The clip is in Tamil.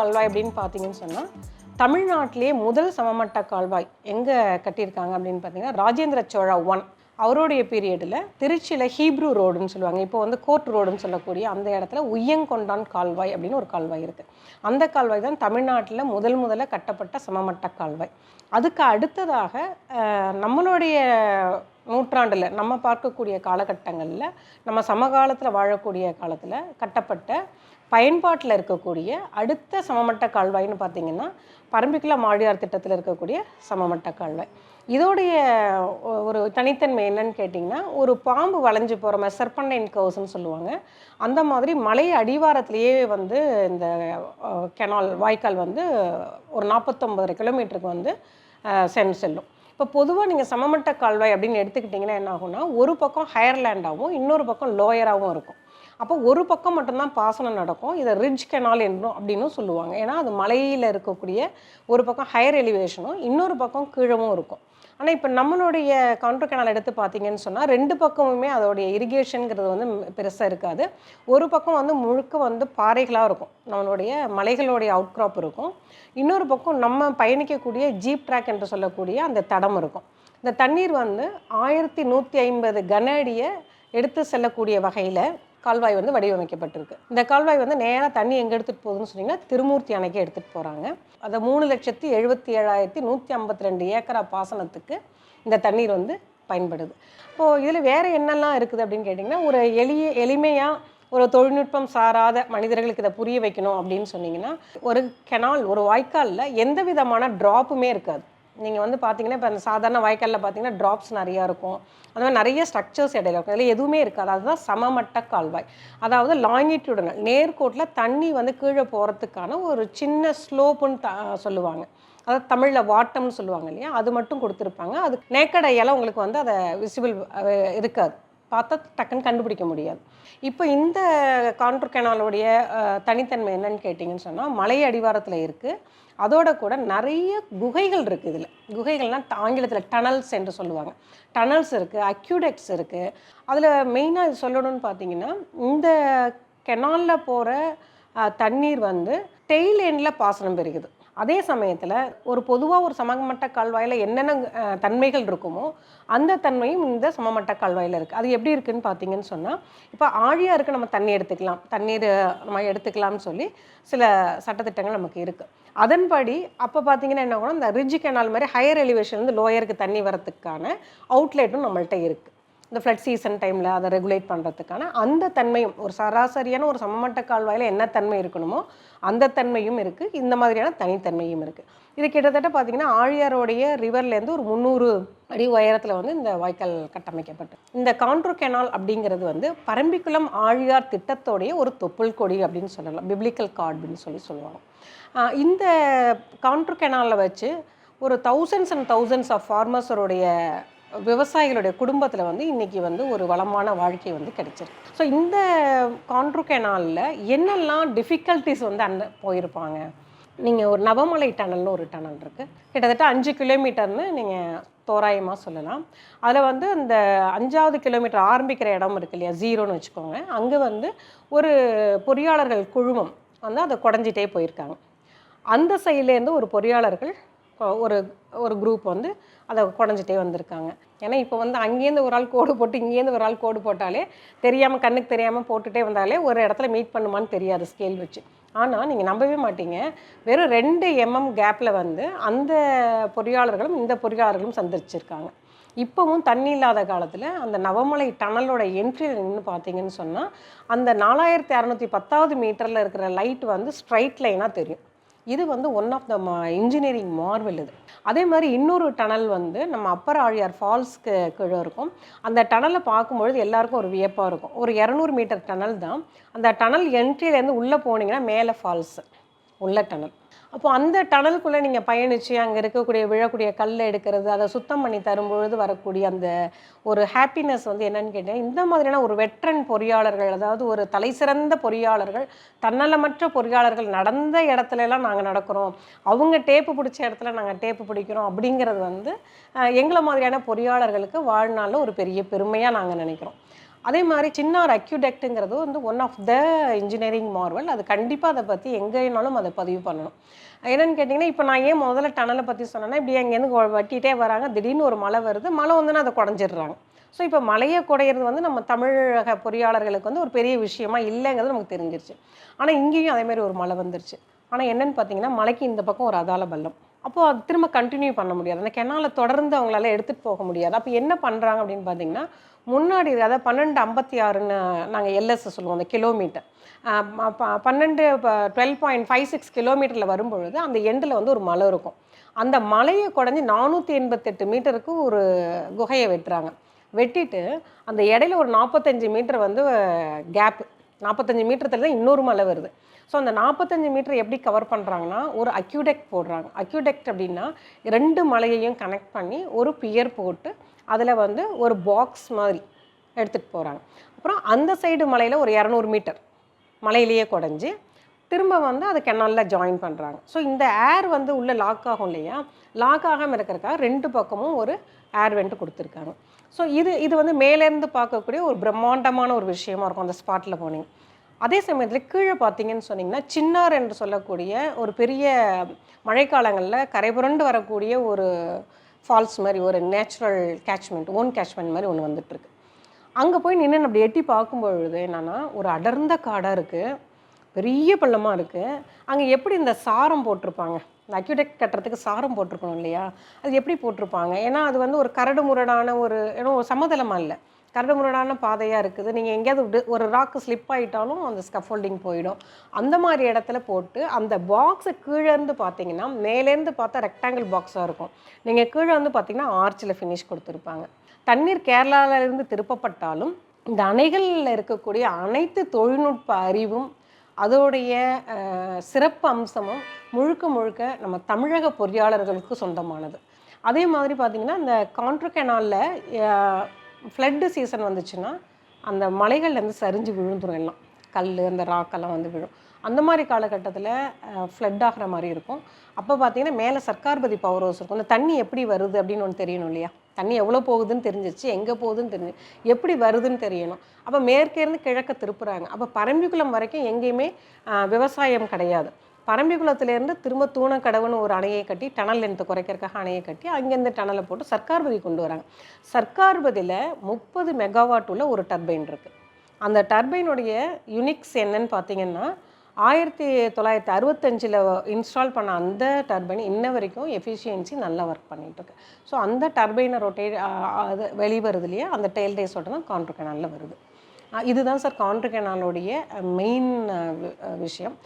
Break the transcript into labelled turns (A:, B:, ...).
A: கால்வாய் அப்படின்னு பார்த்தீங்கன்னு சொன்னால் தமிழ்நாட்டிலேயே முதல் சமமட்ட கால்வாய் எங்கே கட்டியிருக்காங்க அப்படின்னு பார்த்தீங்கன்னா ராஜேந்திர சோழா ஒன் அவருடைய பீரியடில் திருச்சியில் ஹீப்ரூ ரோடுன்னு சொல்லுவாங்க. இப்போ வந்து கோர்ட் ரோடுன்னு சொல்லக்கூடிய அந்த இடத்துல உய்யங்கொண்டான் கால்வாய் அப்படின்னு ஒரு கால்வாய் இருக்குது அந்த கால்வாய் தான் தமிழ்நாட்டில் முதல் முதல்ல கட்டப்பட்ட சமமட்ட கால்வாய். அதுக்கு அடுத்ததாக நம்மளுடைய நூற்றாண்டில் நம்ம பார்க்கக்கூடிய காலகட்டங்களில் நம்ம சமகாலத்தில் வாழக்கூடிய காலத்தில் கட்டப்பட்ட பயன்பாட்டில் இருக்கக்கூடிய அடுத்த சமமட்ட கால்வாய்னு பார்த்தீங்கன்னா பரம்பிக்குள மாடியார் திட்டத்தில் இருக்கக்கூடிய சமமட்ட கால்வாய். இதோடைய ஒரு தனித்தன்மை என்னன்னு கேட்டிங்கன்னா ஒரு பாம்பு வளைஞ்சு போகிற மாதிரி சர்பண்டைன் கவுஸ்ன்னு சொல்லுவாங்க. அந்த மாதிரி மலை அடிவாரத்திலேயே வந்து இந்த கெனால் வாய்க்கால் வந்து ஒரு நாற்பத்தொம்பதரை கிலோமீட்டருக்கு வந்து சென்று செல்லும். இப்போ பொதுவாக நீங்கள் சமமட்ட கால்வாய் அப்படின்னு எடுத்துக்கிட்டிங்கன்னா என்ன ஆகும்னா ஒரு பக்கம் ஹையர் லேண்டாகவும் இன்னொரு பக்கம் லோயராகவும் இருக்கும். அப்போ ஒரு பக்கம் மட்டும்தான் பாசனம் நடக்கும். இதை ரிட்ஜ் கெனால் என்றும் அப்படின்னும் சொல்லுவாங்க. ஏன்னா அது மலையில் இருக்கக்கூடிய ஒரு பக்கம் ஹையர் எலிவேஷனும் இன்னொரு பக்கம் கீழவும் இருக்கும். ஆனால் இப்போ நம்மளுடைய கவுண்டர் கெனால் எடுத்து பார்த்தீங்கன்னு சொன்னால் ரெண்டு பக்கமுமே அதோடைய இரிகேஷனுங்கிறது வந்து பெருசாக இருக்காது. ஒரு பக்கம் வந்து முழுக்க வந்து பாறைகளாக இருக்கும். நம்மளுடைய மலைகளுடைய அவுட் க்ராப் இருக்கும். இன்னொரு பக்கம் நம்ம பயணிக்கக்கூடிய ஜீப் ட்ராக் என்று சொல்லக்கூடிய அந்த தடம் இருக்கும். இந்த தண்ணீர் வந்து ஆயிரத்தி நூற்றி ஐம்பது கன அடியை எடுத்து செல்லக்கூடிய வகையில் கால்வாய் வந்து வடிவமைக்கப்பட்டிருக்கு. இந்த கால்வாய் வந்து நேராக தண்ணி எங்கே எடுத்துகிட்டு போகுதுன்னு சொன்னீங்கன்னா திருமூர்த்தி அணைக்கு எடுத்துகிட்டு போகிறாங்க அதை மூணு லட்சத்தி எழுபத்தி ஏழாயிரத்தி நூற்றி ஐம்பத்தி ரெண்டு ஏக்கரா பாசனத்துக்கு இந்த தண்ணீர் வந்து பயன்படுது. இப்போது இதில் வேறு என்னெல்லாம் இருக்குது அப்படின்னு கேட்டிங்கன்னா ஒரு எளிய எளிமையாக ஒரு தொழில்நுட்பம் சாராத மனிதர்களுக்கு இதை புரிய வைக்கணும் அப்படின்னு சொன்னீங்கன்னா ஒரு கெனால் ஒரு வாய்க்காலில் எந்த விதமான ட்ராப்புமே இருக்காது. நீங்கள் வந்து பார்த்தீங்கன்னா இப்போ அந்த சாதாரண வாய்க்காலில் பார்த்தீங்கன்னா ட்ராப்ஸ் நிறையா இருக்கும். அந்த மாதிரி நிறைய ஸ்ட்ரக்சர்ஸ் இடையில இருக்கும். அதில் எதுவுமே இருக்காது. அதுதான் சமமட்ட கால்வாய். அதாவது லாங்கிடியூடனல் நேர்கோட்டில் தண்ணி வந்து கீழே போகிறதுக்கான ஒரு சின்ன ஸ்லோப்புன்னு த சொல்லுவாங்க. அதாவது தமிழில் வாட்டம்னு சொல்லுவாங்க இல்லையா? அது மட்டும் கொடுத்துருப்பாங்க. அது நேக்கடையெல்லாம் உங்களுக்கு வந்து அதை விசிபிள் இருக்காது. பார்த்தா டக்குன்னு கண்டுபிடிக்க முடியாது. இப்போ இந்த கான்ட்ரு கெனாலுடைய தனித்தன்மை என்னன்னு கேட்டிங்கன்னு சொன்னால் மலை அடிவாரத்தில் இருக்குது அதோட கூட நிறைய குகைகள் இருக்குது இதில். குகைகள்னால் ஆங்கிலத்தில் டனல்ஸ் என்று சொல்லுவாங்க. டனல்ஸ் இருக்குது அக்யூடெக்ஸ் இருக்குது அதில் மெயினாக இது சொல்லணும்னு பார்த்தீங்கன்னா இந்த கெனாலில் போகிற தண்ணீர் வந்து டெய்ல் எண்டில் பாசனம் பெருகுது. அதே சமயத்தில் ஒரு பொதுவாக ஒரு சமமட்ட கால்வாயில் என்னென்ன தன்மைகள் இருக்குமோ அந்த தன்மையும் இந்த சமமட்ட கால்வாயில் இருக்குது அது எப்படி இருக்குன்னு பார்த்தீங்கன்னு சொன்னால் இப்போ ஆழியாக இருக்க நம்ம தண்ணி எடுத்துக்கலாம் தண்ணீர் நம்ம எடுத்துக்கலாம்னு சொல்லி சில சட்டத்திட்டங்கள் நமக்கு இருக்குது அதன்படி அப்போ பார்த்தீங்கன்னா என்ன ஆகும்னா இந்த ரிட்ஜ் கெனால் மாதிரி ஹையர் எலிவேஷன்லேருந்து லோயருக்கு தண்ணி வரத்துக்கான அவுட்லெட்டும் நம்மள்கிட்ட இருக்குது இந்த ஃப்ளட் சீசன் டைமில் அதை ரெகுலேட் பண்ணுறதுக்கான அந்த தன்மையும் ஒரு சராசரியான ஒரு சமமட்ட கால்வாயில் என்ன தன்மை இருக்கணுமோ அந்த தன்மையும் இருக்குது இந்த மாதிரியான தனித்தன்மையும் இருக்குது இது கிட்டத்தட்ட பார்த்திங்கன்னா ஆழியாரோடைய ரிவர்லேருந்து ஒரு முந்நூறு அடி உயரத்தில் வந்து இந்த வாய்க்கால் கட்டமைக்கப்பட்டு. இந்த கான்ட்ரோ கெனால் அப்படிங்கிறது வந்து பரம்பிக்குளம் ஆழியார் திட்டத்தோடைய ஒரு தொப்புள் கொடி அப்படின்னு சொல்லலாம். பிப்ளிக்கல் கார்டு அப்படின்னு சொல்லி சொல்லுவாங்க. இந்த கான்ட்ரோ கெனாலில் வச்சு ஒரு தௌசண்ட்ஸ் அண்ட் தௌசண்ட்ஸ் ஆஃப் ஃபார்மர்ஸருடைய விவசாயிகளுடைய குடும்பத்தில் வந்து இன்றைக்கி வந்து ஒரு வளமான வாழ்க்கை வந்து கிடைச்சிருக்கு. ஸோ இந்த கான்ட்ரு கெனாலில் என்னெல்லாம் டிஃபிகல்ட்டிஸ் வந்து அந்த போயிருப்பாங்க? நீங்கள் ஒரு நவமலை டனல்னு ஒரு டனல் இருக்குது கிட்டத்தட்ட அஞ்சு கிலோமீட்டர்னு நீங்கள் தோராயமாக சொல்லலாம். அதில் வந்து இந்த அஞ்சாவது கிலோமீட்டர் ஆரம்பிக்கிற இடம் இருக்கு இல்லையா? ஜீரோன்னு வச்சுக்கோங்க. அங்கே வந்து ஒரு பொறியாளர்கள் குழுமம் வந்து அதை குடஞ்சிட்டே போயிருக்காங்க. அந்த சைட்லேருந்து ஒரு பொறியாளர்கள் ஒரு ஒரு குரூப் வந்து அதை குடஞ்சிட்டே வந்திருக்காங்க. ஏன்னா இப்போ வந்து அங்கேருந்து ஒரு ஆள் கோடு போட்டு இங்கேருந்து ஒரு ஆள் கோடு போட்டாலே தெரியாமல் கண்ணுக்கு தெரியாமல் போட்டுகிட்டே வந்தாலே ஒரு இடத்துல மீட் பண்ணுமான்னு தெரியாது ஸ்கேல் வச்சு. ஆனால் நீங்கள் நம்பவே மாட்டீங்க. வெறும் ரெண்டு எம்எம் கேப்பில் வந்து அந்த பொறியாளர்களும் இந்த பொறியாளர்களும் சந்திச்சிருக்காங்க. இப்போவும் தண்ணி இல்லாத காலத்தில் அந்த நவமலை டனலோட என்ட்ரியில் நின்று பார்த்தீங்கன்னு சொன்னால் அந்த நாலாயிரத்தி அறநூற்றி பத்தாவது மீட்டரில் இருக்கிற லைட் வந்து ஸ்ட்ரைட் லைனாக தெரியும். இது வந்து one of the engineering marvel இது. அதே மாதிரி இன்னொரு டனல் வந்து நம்ம அப்பர் ஆழியார் ஃபால்ஸ்க்கு கீழே இருக்கும். அந்த டனலை பார்க்கும்பொழுது எல்லாருக்கும் ஒரு வியப்பாக இருக்கும். ஒரு இரநூறு மீட்டர் டனல் தான். அந்த டனல் என்ட்ரியிலேருந்து உள்ளே போனீங்கன்னா மேலே ஃபால்ஸ் உள்ள டனல் அப்போ அந்த டனலுக்குள்ளே நீங்கள் பயணித்து அங்கே இருக்கக்கூடிய விழக்கூடிய கல்லை எடுக்கிறது அதை சுத்தம் பண்ணி தரும்பொழுது வரக்கூடிய அந்த ஒரு ஹாப்பினஸ் வந்து என்னன்னு கேட்டேன் இந்த மாதிரியான ஒரு வெட்ரன் பொறியாளர்கள் அதாவது ஒரு தலைசிறந்த பொறியாளர்கள் தன்னலமற்ற பொறியாளர்கள் நடந்த இடத்துலலாம் நாங்கள் நடக்கிறோம். அவங்க டேப்பு பிடிச்ச இடத்துல நாங்கள் டேப்பு பிடிக்கிறோம் அப்படிங்கிறது வந்து எங்களை மாதிரியான பொறியாளர்களுக்கு வாழ்நாளில் ஒரு பெரிய பெருமையாக நாங்கள் நினைக்கிறோம். அதே மாதிரி சின்னார் அக்யூடெக்ட்டுங்கிறது வந்து one of the engineering marvel அது கண்டிப்பாக அதை பற்றி எங்கேனாலும் அதை பதிவு பண்ணணும். என்னென்னு கேட்டிங்கன்னா இப்போ நான் ஏன் முதல்ல டனலை பற்றி சொன்னேன்னா இப்படி அங்கேருந்து வட்டிகிட்டே வராங்க திடீர்னு ஒரு மழை வருது மழை வந்துன்னா அதை குடஞ்சிடுறாங்க. ஸோ இப்போ மலையை குடையிறது வந்து நம்ம தமிழக பொறியாளர்களுக்கு வந்து ஒரு பெரிய விஷயமா இல்லைங்கிறது நமக்கு தெரிஞ்சிருச்சு. ஆனால் இங்கேயும் அதேமாதிரி ஒரு மழை வந்துருச்சு. ஆனால் என்னென்னு பார்த்தீங்கன்னா மலைக்கு இந்த பக்கம் ஒரு அதால பள்ளம். அப்போது அது திரும்ப கண்டினியூ பண்ண முடியாது. அந்த கெனாலை தொடர்ந்து அவங்களால எடுத்துகிட்டு போக முடியாது. அப்போ என்ன பண்ணுறாங்க அப்படின்னு பார்த்தீங்கன்னா முன்னாடி அதாவது பன்னெண்டு ஐம்பத்தி ஆறுன்னு நாங்கள் எல்எஸ் சொல்லுவோம் அந்த கிலோமீட்டர் பன்னெண்டு டுவெல் பாயிண்ட் ஃபைவ் சிக்ஸ் கிலோமீட்டரில் வரும்பொழுது அந்த எண்டில் வந்து ஒரு மலை இருக்கும். அந்த மலையை குடஞ்சி நானூற்றி எண்பத்தெட்டு மீட்டருக்கு ஒரு குகையை வெட்டுறாங்க. வெட்டிட்டு அந்த இடையில ஒரு நாற்பத்தஞ்சு மீட்டர் வந்து கேப்பு நாற்பத்தஞ்சு மீட்டர் தான் இன்னொரு மலை வருது. ஸோ அந்த நாற்பத்தஞ்சு மீட்டர் எப்படி கவர் பண்ணுறாங்கன்னா ஒரு அக்யூடெக்ட் போடுறாங்க. அக்யூடெக்ட் அப்படின்னா ரெண்டு மலையையும் கனெக்ட் பண்ணி ஒரு பியர் போட்டு அதில் வந்து ஒரு பாக்ஸ் மாதிரி எடுத்துகிட்டு போகிறாங்க அப்புறம் அந்த சைடு மலையில் ஒரு இரநூறு மீட்டர் மலையிலேயே குடஞ்சி திரும்ப வந்து அதை கெனாலில் ஜாயின் பண்ணுறாங்க ஸோ இந்த ஏர் வந்து உள்ளே லாக் ஆகும் இல்லையா? லாக் ஆகாமல் இருக்கிறக்காக ரெண்டு பக்கமும் ஒரு ஏர் வெண்ட் கொடுத்துருக்காங்க. ஸோ இது இது வந்து மேலேருந்து பார்க்கக்கூடிய ஒரு பிரம்மாண்டமான ஒரு விஷயமா இருக்கும் அந்த ஸ்பாட்டில் போனீங்க. அதே சமயத்தில் கீழே பார்த்தீங்கன்னு சொன்னீங்கன்னா சின்னார் என்று சொல்லக்கூடிய ஒரு பெரிய மழைக்காலங்களில் கரைபுரண்டு வரக்கூடிய ஒரு ஃபால்ஸ் மாதிரி ஒரு நேச்சுரல் கேட்ச்மெண்ட் ஓன் கேட்ச்மெண்ட் மாதிரி ஒன்று வந்துட்டுருக்கு. அங்கே போய் நின்று அப்படி எட்டி பார்க்கும்பொழுது என்னென்னா ஒரு அடர்ந்த காடாக இருக்குது பெரிய பள்ளமாக இருக்குது அங்கே எப்படி இந்த சாரம் போட்டிருப்பாங்க? இந்த அக்யூடெக் கட்டுறதுக்கு சாரம் போட்டிருக்கணும் இல்லையா? அது எப்படி போட்டிருப்பாங்க? ஏன்னா அது வந்து ஒரு கரடு முரடான ஒரு ஏன்னா ஒரு சமதளமாக இல்லை. கரடுமுரடான பாதையாக இருக்குது. நீங்கள் எங்கேயாவது ஒரு- ஒரு ராக்கு ஸ்லிப் ஆகிட்டாலும் அந்த ஸ்கஃபோல்டிங் போயிடும். அந்த மாதிரி இடத்துல போட்டு அந்த பாக்ஸை கீழேருந்து பார்த்தீங்கன்னா மேலேருந்து பார்த்தா ரெக்டாங்கிள் பாக்ஸாக இருக்கும். நீங்கள் கீழே வந்து பார்த்தீங்கன்னா ஆர்ச்சில் ஃபினிஷ் கொடுத்துருப்பாங்க. தண்ணீர் கேரளாவிலேருந்து திருப்பப்பட்டாலும் இந்த அணைகளில் இருக்கக்கூடிய அனைத்து தொழில்நுட்ப அறிவும் அதோடைய சிறப்பு அம்சமும் முழுக்க முழுக்க நம்ம தமிழக பொறியாளர்களுக்கு சொந்தமானது. அதே மாதிரி பார்த்திங்கன்னா இந்த கான்ட்ரு கெனாலில் ஃப்ளட்டு சீசன் வந்துச்சுன்னா அந்த மலைகள்லேருந்து சரிஞ்சு விழுந்துடும் எல்லாம். கல் அந்த ராக்கெல்லாம் வந்து விழும். அந்த மாதிரி காலகட்டத்தில் ஃப்ளட் ஆகிற மாதிரி இருக்கும். அப்போ பார்த்தீங்கன்னா மேலே சர்க்கார்பதி பவர் ஹவுஸ் இருக்கும். அந்த தண்ணி எப்படி வருது அப்படின்னு ஒன்று தெரியணும் இல்லையா? தண்ணி எவ்வளோ போகுதுன்னு தெரிஞ்சிச்சு எங்கே போகுதுன்னு தெரிஞ்சு எப்படி வருதுன்னு தெரியணும். அப்போ மேற்கேருந்து கிழக்க திருப்புறாங்க. அப்போ பரம்பிக்குளம் வரைக்கும் எங்கேயுமே விவசாயம் கிடையாது. பரம்பிக்குளத்துலேருந்து திரும்ப தூணக்கடவுன்னு ஒரு அணையை கட்டி டனல் லென்த்தை குறைக்கிறதுக்காக அணையை கட்டி அங்கேருந்து டனலை போட்டு சர்க்கார்பதி கொண்டு வராங்க. சர்க்கார்பதியில் முப்பது மெகாவாட் உள்ள ஒரு டர்பைன் இருக்குது அந்த டர்பைனுடைய யுனிக்ஸ் என்னன்னு பார்த்தீங்கன்னா ஆயிரத்தி தொள்ளாயிரத்தி அறுபத்தஞ்சில் இன்ஸ்டால் பண்ண அந்த டர்பைன் இன்ன வரைக்கும் எஃபிஷியன்சி நல்லா ஒர்க் பண்ணிகிட்ருக்கு ஸோ அந்த டர்பைனை ரொட்டேட் அது வெளிவருதுலையே அந்த டெயில் ரேஸோட தான் கான்ட்ரு கெனாலில் வருது இதுதான் சார் கான்ட்ரு கெனாலுடைய மெயின் விஷயம்.